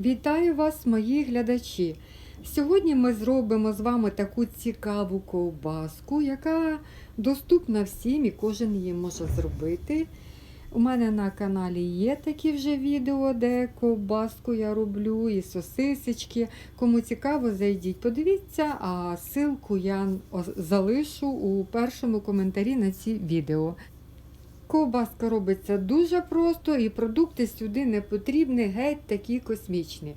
Вітаю вас, мої глядачі! Сьогодні ми зробимо з вами таку цікаву ковбаску, яка доступна всім і кожен її може зробити. У мене на каналі є такі вже відео, де ковбаску я роблю і сосисечки. Кому цікаво, зайдіть, подивіться, а ссылку я залишу у першому коментарі на ці відео. Ковбаска робиться дуже просто і продукти сюди не потрібні, геть такі космічні.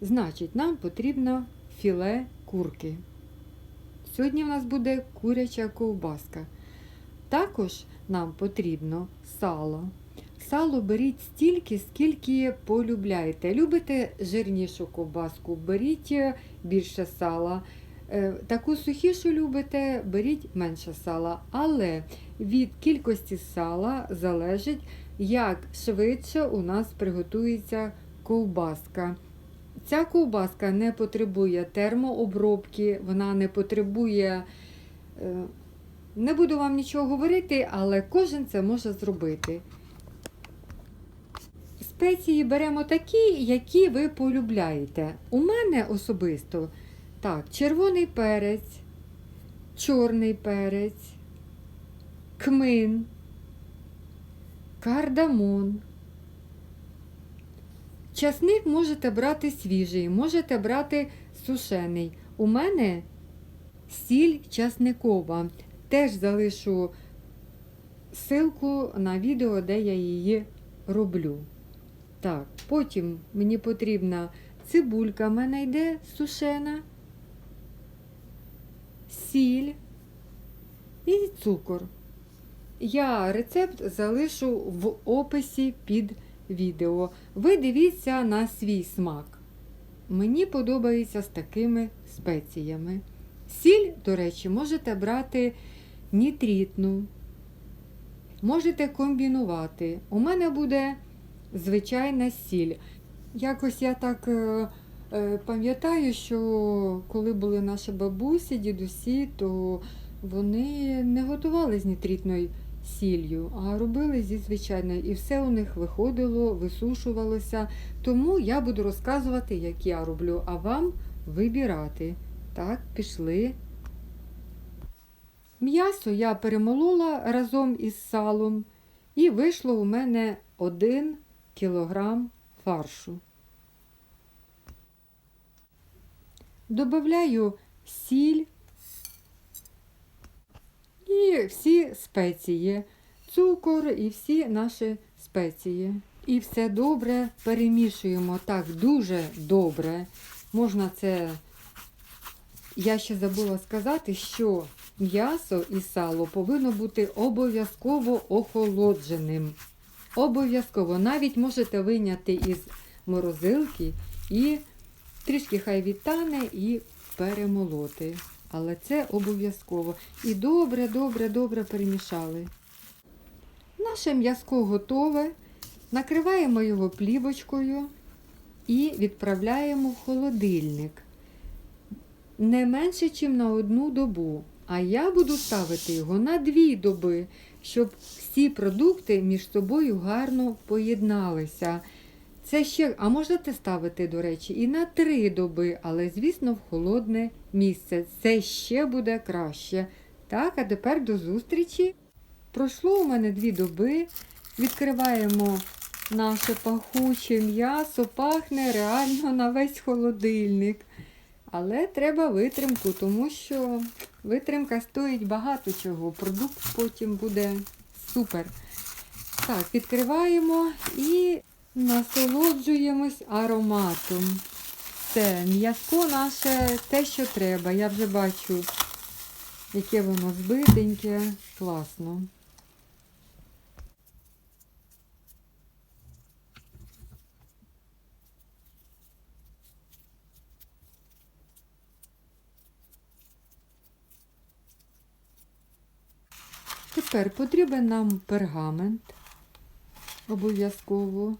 Значить, нам потрібно філе курки. Сьогодні в нас буде куряча ковбаска. Також нам потрібно сало. Сало беріть стільки, скільки полюбляєте. Любите жирнішу ковбаску, беріть більше сала. Е, Таку сухішу любите, беріть менше сала. Але від кількості сала залежить, як швидше у нас приготується ковбаска. Ця ковбаска не потребує термообробки, вона не потребує, е, не буду вам нічого говорити, але кожен це може зробити. Спеції беремо такі, які ви полюбляєте. У мене особисто так, червоний перець, чорний перець, кмин, кардамон. Часник можете брати свіжий, можете брати сушений. У мене сіль часникова. Теж залишу ссылку на відео, де я її роблю. Так, потім мені потрібна цибулька, в мене йде сушена, сіль і цукор. Я рецепт залишу в описі під відео. Ви дивіться на свій смак. Мені подобається з такими спеціями. Сіль, до речі, можете брати нітритну, можете комбінувати. У мене буде звичайна сіль. Якось я так е, пам'ятаю, що коли були наші бабусі, дідусі, то вони не готували з нітритною сіллю, а робили зі звичайною. І все у них виходило, висушувалося. Тому я буду розказувати, як я роблю, а вам вибирати. Так, пішли. М'ясо я перемолола разом із салом, і вийшло у мене 1 кілограм фаршу. Добавляю сіль і всі спеції, цукор і всі наші спеції. І все добре перемішуємо так дуже добре. Можна це, я ще забула сказати, що м'ясо і сало повинно бути обов'язково охолодженим. Обов'язково навіть можете вийняти із морозилки і трішки хай відтане і перемолоти. Але це обов'язково. І добре, добре, добре перемішали. Наше м'язко готове. Накриваємо його плівочкою і відправляємо в холодильник. Не менше, ніж на одну добу. А я буду ставити його на дві доби, щоб всі продукти між собою гарно поєдналися. Це ще, а можете ставити, до речі, і на три доби, але, звісно, в холодне місце. Це ще буде краще. Так, а тепер до зустрічі. Пройшло у мене дві доби. Відкриваємо наше пахуче м'ясо, пахне реально на весь холодильник. Але треба витримку, тому що витримка стоїть багато чого. Продукт потім буде супер. Так, відкриваємо і насолоджуємось ароматом. Це м'язко наше те, що треба. Я вже бачу, яке воно збитеньке, класно. Тепер потрібен нам пергамент обов'язково.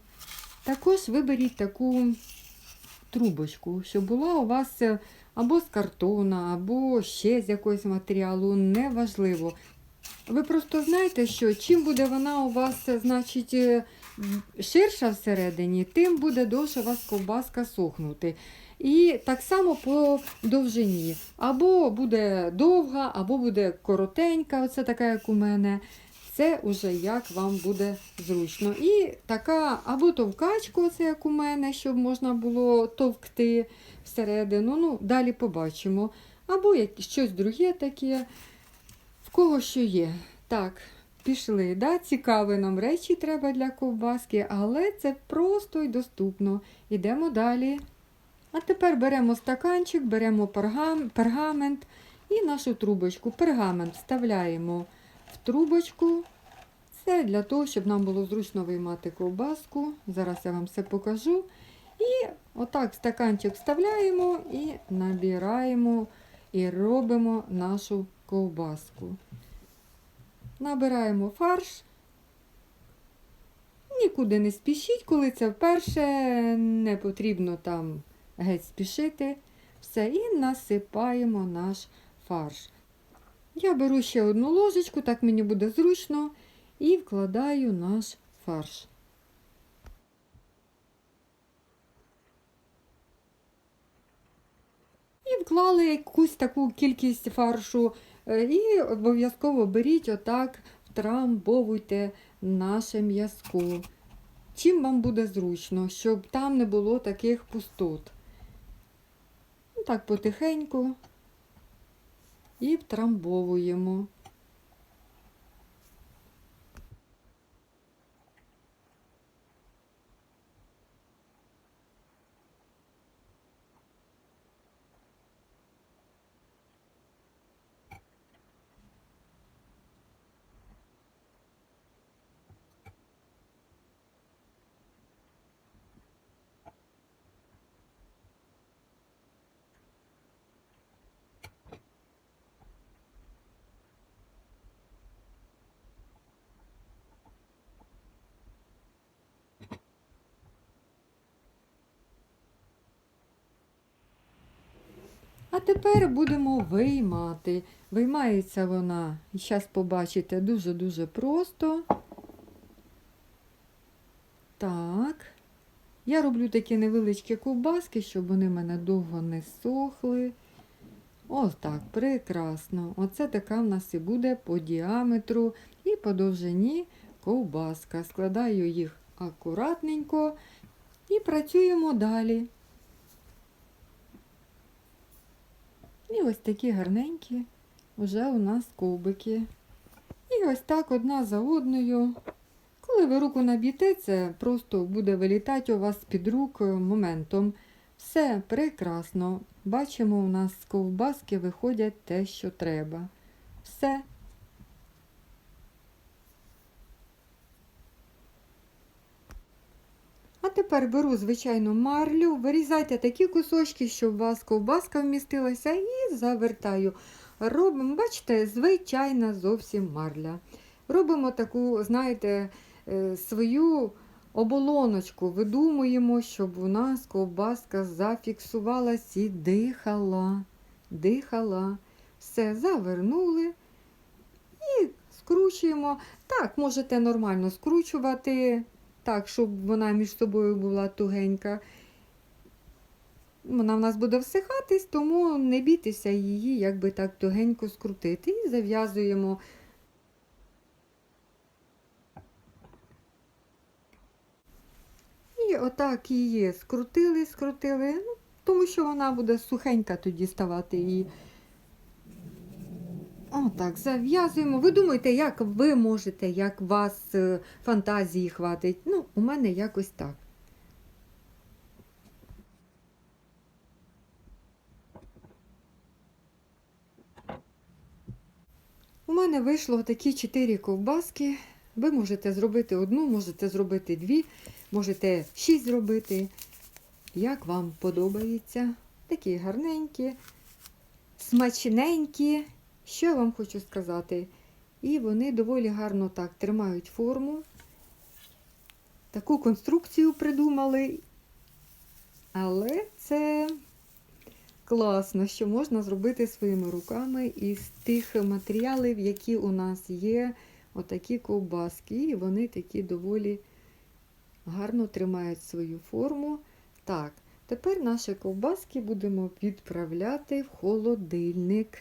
Також виберіть таку трубочку, щоб була у вас або з картона, або ще з якогось матеріалу, неважливо. Ви просто знаєте, що чим буде вона у вас, значить, ширша всередині, тим буде довше у вас ковбаска сохнути. І так само по довжині. Або буде довга, або буде коротенька, оце така, як у мене. Це вже як вам буде зручно. І така або товкачка, оце як у мене, щоб можна було товкти всередину. Ну, далі побачимо. Або як, щось друге таке, в кого що є. Так, пішли. Да? Цікаві нам речі треба для ковбаски, але це просто і доступно. Ідемо далі. А тепер беремо стаканчик, беремо пергам- пергамент і нашу трубочку. Пергамент вставляємо в трубочку. Це для того, щоб нам було зручно виймати ковбаску. Зараз я вам все покажу. І отак стаканчик вставляємо і набираємо і робимо нашу ковбаску. Набираємо фарш. Нікуди не спішіть, коли це вперше, не потрібно там геть спішити. Все, і насипаємо наш фарш. Я беру ще одну ложечку, так мені буде зручно, і вкладаю наш фарш. І вклали якусь таку кількість фаршу. е, І обов'язково беріть отак, втрамбовуйте наше м'язко. Чим вам буде зручно, щоб там не було таких пустот. Ну, Так потихеньку і втрамбовуємо. А тепер будемо виймати. Виймається вона, і зараз побачите, дуже-дуже просто. Так. Я роблю такі невеличкі ковбаски, щоб вони в мене довго не сохли. Ось так, прекрасно. Оце така в нас і буде по діаметру і по довжині ковбаска. Складаю їх акуратненько і працюємо далі. Ось такі гарненькі вже у нас ковбики. І ось так одна за одною. Коли ви руку наб'єте, це просто буде вилітати у вас під рук моментом. Все прекрасно. Бачимо, у нас з ковбаски виходять те, що треба. Все. А тепер беру звичайну марлю, вирізайте такі кусочки, щоб у вас ковбаска вмістилася, і завертаю. Робимо, бачите, звичайна зовсім марля. Робимо таку, знаєте, е, свою оболоночку. Видумуємо, щоб у нас ковбаска зафіксувалась і дихала. Дихала. Все, завернули і скручуємо. Так, можете нормально скручувати, так, щоб вона між собою була тугенька. Вона в нас буде всихатись, тому не бійтеся її, якби так тугенько скрутити. І зав'язуємо. І отак її скрутили, скрутили, ну, тому що вона буде сухенька тоді ставати. І отак зав'язуємо. Ви думаєте, як ви можете, як вас е, фантазії хватить. Ну, у мене якось так. У мене вийшло такі чотири ковбаски. Ви можете зробити одну, можете зробити дві, можете шість зробити. Як вам подобається? Такі гарненькі, смачненькі. Що я вам хочу сказати? І вони доволі гарно так тримають форму. Таку конструкцію придумали. Але це класно, що можна зробити своїми руками із тих матеріалів, які у нас є, отакі ковбаски. І вони такі доволі гарно тримають свою форму. Так, тепер наші ковбаски будемо відправляти в холодильник.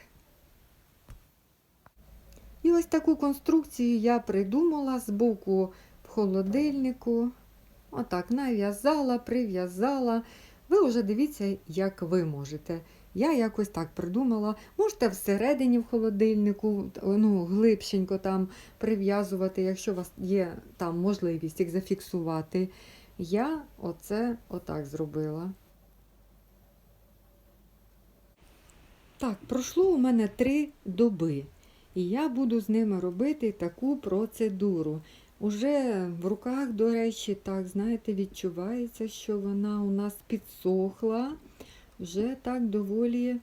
І ось таку конструкцію я придумала з боку в холодильнику. Отак, нав'язала, прив'язала. Ви вже дивіться, як ви можете. Я якось так придумала. Можете всередині в холодильнику, ну, глибшенько там прив'язувати, якщо у вас є там можливість їх зафіксувати. Я оце отак зробила. Так, пройшло у мене три доби. І я буду з ними робити таку процедуру. Уже в руках, до речі, так, знаєте, відчувається, що вона у нас підсохла. Вже так доволі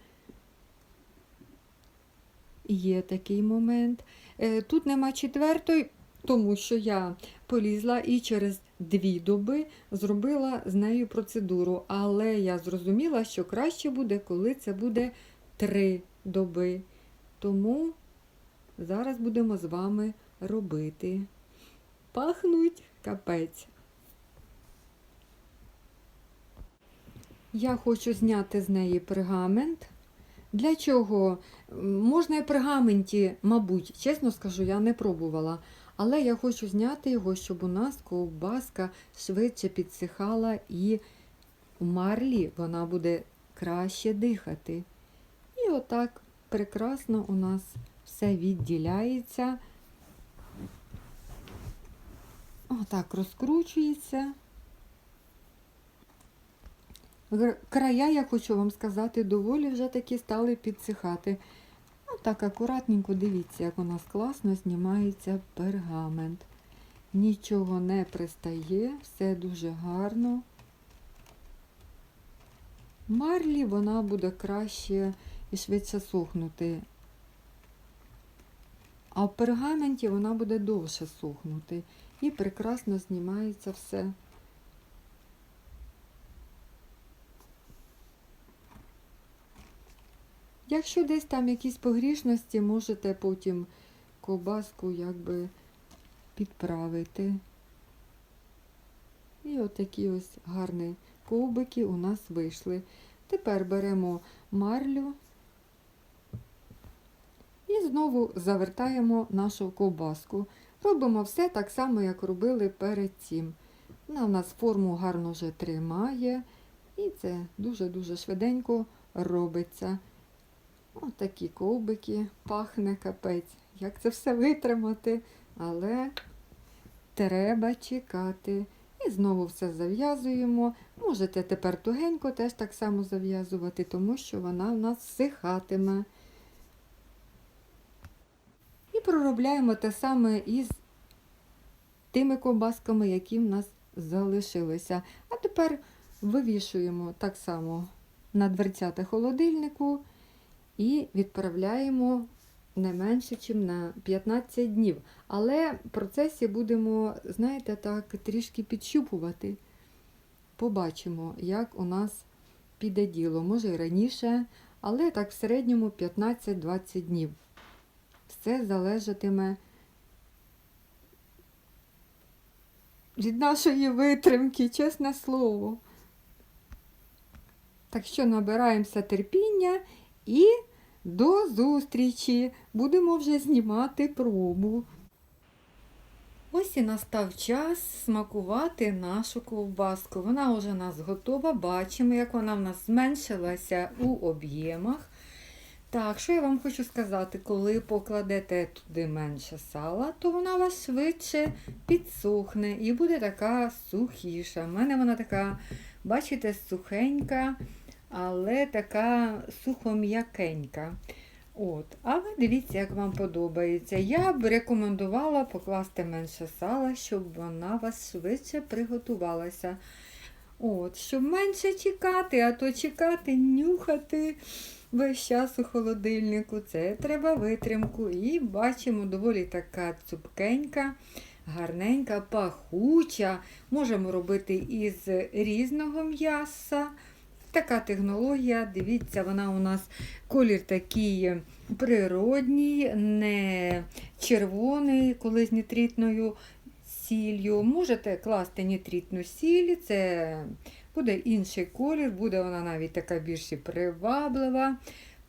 є такий момент. Е, Тут нема четвертої, тому що я полізла і через дві доби зробила з нею процедуру. Але я зрозуміла, що краще буде, коли це буде три доби. Тому зараз будемо з вами робити. Пахнуть капець. Я хочу зняти з неї пергамент. Для чого? Можна і пергаменті, мабуть, чесно скажу, я не пробувала. Але я хочу зняти його, щоб у нас ковбаска швидше підсихала і у марлі вона буде краще дихати. І отак прекрасно у нас все відділяється. Отак розкручується. Края, я хочу вам сказати, доволі вже таки стали підсихати. Отак акуратненько дивіться, як у нас класно знімається пергамент. Нічого не пристає, все дуже гарно. Марлі вона буде краще і швидше сохнути. А в пергаменті вона буде довше сохнути. І прекрасно знімається все. Якщо десь там якісь погрішності, можете потім ковбаску якби підправити. І отакі ось гарні ковбики у нас вийшли. Тепер беремо марлю знову завертаємо нашу ковбаску. Робимо все так само, як робили перед цим. Вона у нас форму гарно вже тримає, і це дуже-дуже швиденько робиться. Ось такі ковбики, пахне капець. Як це все витримати, але треба чекати. І знову все зав'язуємо. Можете тепер тугенько теж так само зав'язувати, тому що вона у нас всихатиме. Проробляємо те саме із тими ковбасками, які в нас залишилися. А тепер вивішуємо так само на дверцята холодильнику і відправляємо не менше, ніж на 15 днів. Але в процесі будемо, знаєте, так трішки підщупувати. Побачимо, як у нас піде діло. Може і раніше, але так в середньому 15-20 днів. Все залежатиме від нашої витримки, чесне слово. Так що набираємося терпіння і до зустрічі. Будемо вже знімати пробу. Ось і настав час смакувати нашу ковбаску. Вона вже у нас готова. Бачимо, як вона в нас зменшилася у об'ємах. Так, що я вам хочу сказати, коли покладете туди менше сала, то вона вас швидше підсохне і буде така сухіша. У мене вона така, бачите, сухенька, але така сухом'якенька. От. А ви дивіться, як вам подобається. Я б рекомендувала покласти менше сала, щоб вона вас швидше приготувалася. От, щоб менше чекати, а то чекати, нюхати весь час у холодильнику. Це треба витримку. І бачимо, доволі така цупкенька, гарненька, пахуча. Можемо робити із різного м'яса. Така технологія, дивіться, вона у нас колір такий природній, не червоний, коли з нітритною сіллю. Можете класти нітритну сіль, це буде інший колір, буде вона навіть така більш приваблива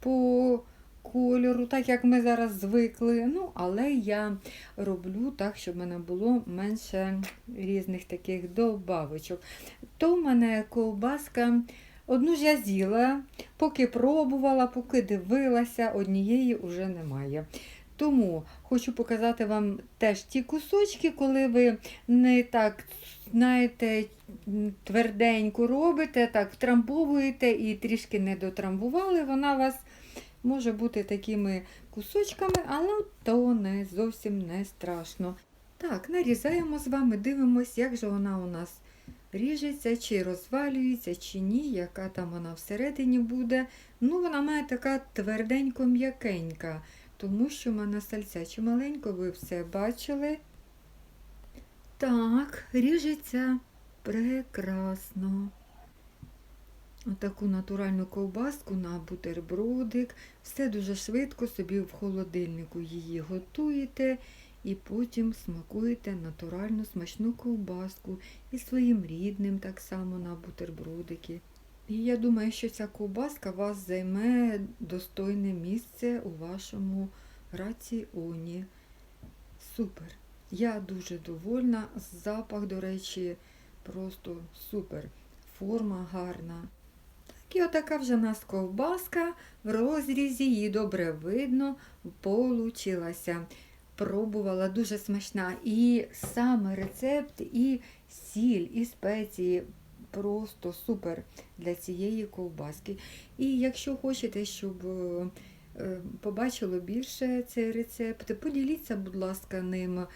по кольору, так як ми зараз звикли. Ну, але я роблю так, щоб в мене було менше різних таких добавочок. То в мене ковбаска. Одну ж я з'їла, поки пробувала, поки дивилася, однієї вже немає. Тому хочу показати вам теж ті кусочки, коли ви не так, знаєте, тверденько робите, так втрамбовуєте і трішки не дотрамбували, вона вас може бути такими кусочками, але то не зовсім не страшно. Так, нарізаємо з вами, дивимось, як же вона у нас ріжеться, чи розвалюється, чи ні, яка там вона всередині буде. Ну, вона має така тверденько м'якенька, тому що в мене сальця чималенько, ви все бачили. Так, ріжеться прекрасно. Отаку натуральну ковбаску на бутербродик. Все дуже швидко собі в холодильнику її готуєте і потім смакуєте натуральну смачну ковбаску і своїм рідним так само на бутербродики. І я думаю, що ця ковбаска вас займе достойне місце у вашому раціоні. Супер! Я дуже довольна. Запах, до речі, просто супер. Форма гарна. Так і отака вже в нас ковбаска в розрізі, її добре видно, получилася. Пробувала дуже смачна. І саме рецепт, і сіль, і спеції просто супер для цієї ковбаски. І якщо хочете, щоб е, е, побачило більше цей рецепт, поділіться, будь ласка, ним.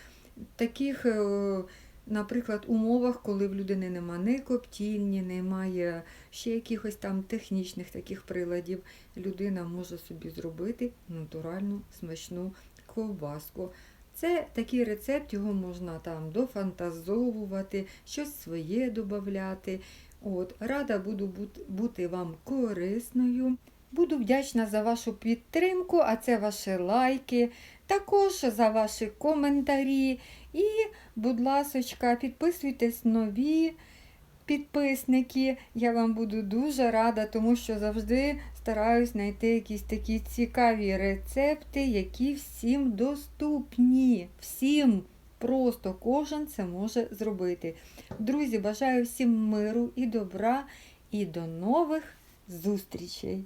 Таких, е, наприклад, умовах, коли в людини нема ні коптільні, немає ще якихось там технічних таких приладів, людина може собі зробити натуральну смачну ковбаску. Це такий рецепт, його можна там дофантазовувати, щось своє додати. От, рада буду бути вам корисною. Буду вдячна за вашу підтримку, а це ваші лайки, також за ваші коментарі. І, будь ласочка, підписуйтесь нові підписники. Я вам буду дуже рада, тому що завжди стараюсь знайти якісь такі цікаві рецепти, які всім доступні. Всім просто кожен це може зробити. Друзі, бажаю всім миру і добра, і до нових зустрічей!